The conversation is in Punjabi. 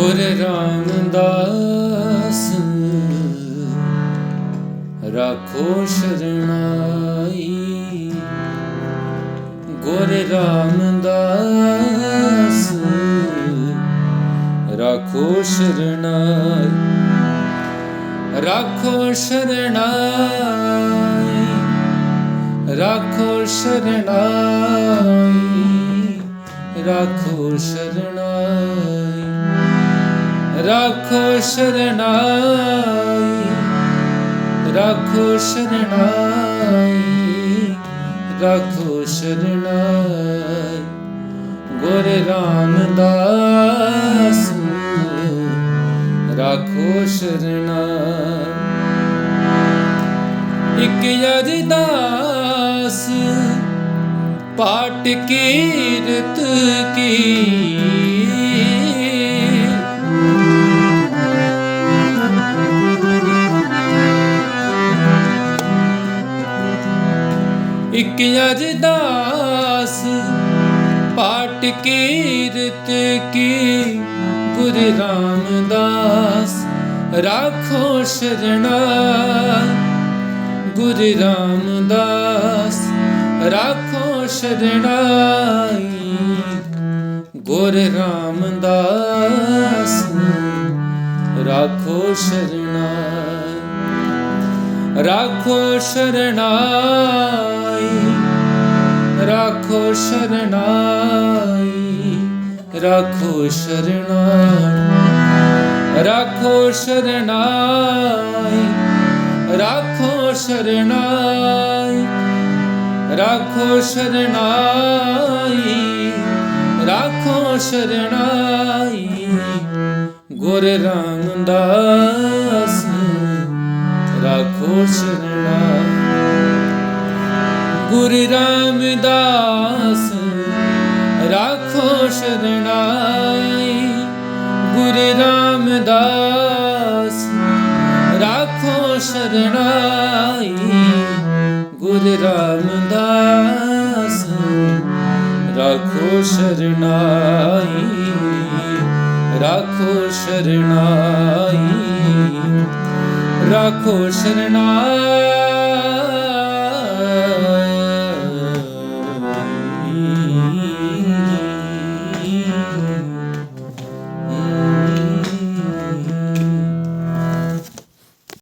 ਗੁਰ ਰਾਮਦਾਸ। ਰੱਖੋ ਸ਼ਰਣਾਈ। ਗੁਰ ਰਾਮਦਾਸ। ਰਾਖੋ ਸ਼ਰਣਾਈ। ਰਾਖੋ ਸ਼ਰਣਾਈ। ਰਾਖੋ ਸ਼ਰਣਾਈ। ਰੱਖੋ ਸ਼ਰਣਾਈ। ਰੱਖੋ ਸ਼ਰਣਾਈ ਰੱਖੋ ਸ਼ਰਣਾਈ ਰੱਖੋ ਸ਼ਰਣਾਈ। ਗੁਰ ਰਾਮਦਾਸ, ਰਾਖੋ ਸ਼ਰਣਾਈ। ਇਕ ਅਰਦਾਸ ਪਾਟ ਕੀਰਤ ਕੀ। ਇਕ ਅਰਦਾਸ ਪਾਟ ਕੀਰਤ ਕੀ ਗੁਰੂ ਰਾਮਦਾਸ ਰਾਖੋ ਸ਼ਰਣਾ। ਗੁਰੂ ਰਾਮਦਾਸ ਰਾਖੋ ਸ਼ਰਣਾਈ ਗੁਰ ਰਾਮਦਾਸ ਰਾਖੋ ਸ਼ਰਣਾਈ ਰਾਖੋ ਸ਼ਰਣਾਈ ਰਾਖੋ ਸ਼ਰਣਾਈ ਰਾਖੋ ਸ਼ਰਣਾਈ ਰਾਖੋ ਸ਼ਰਣਾਈ ਰਾਖੋ ਸ਼ਰਣਾਈ ਰਾਖੋ ਸ਼ਰਣਾਈ ਰਾਖੋ ਸ਼ਰਣਾਈ ਗੁਰ ਰਾਮਦਾਸ ਰਾਖੋ ਸ਼ਰਣਾਈ ਗੁਰ ਰਾਮਦਾਸ, ਰਾਖੋ ਸ਼ਰਣਾਈ। ਗੁਰ ਰਾਮਦਾਸ, ਰਾਖੋ ਸ਼ਰਣਾਈ। ਗੁਰ ਰਾਮਦਾਸ, ਰਾਖੋ ਸ਼ਰਣਾਈ। ਰਾਖੋ ਸ਼ਰਣਾਈ। ਰਾਖੋ ਸਰਣਾ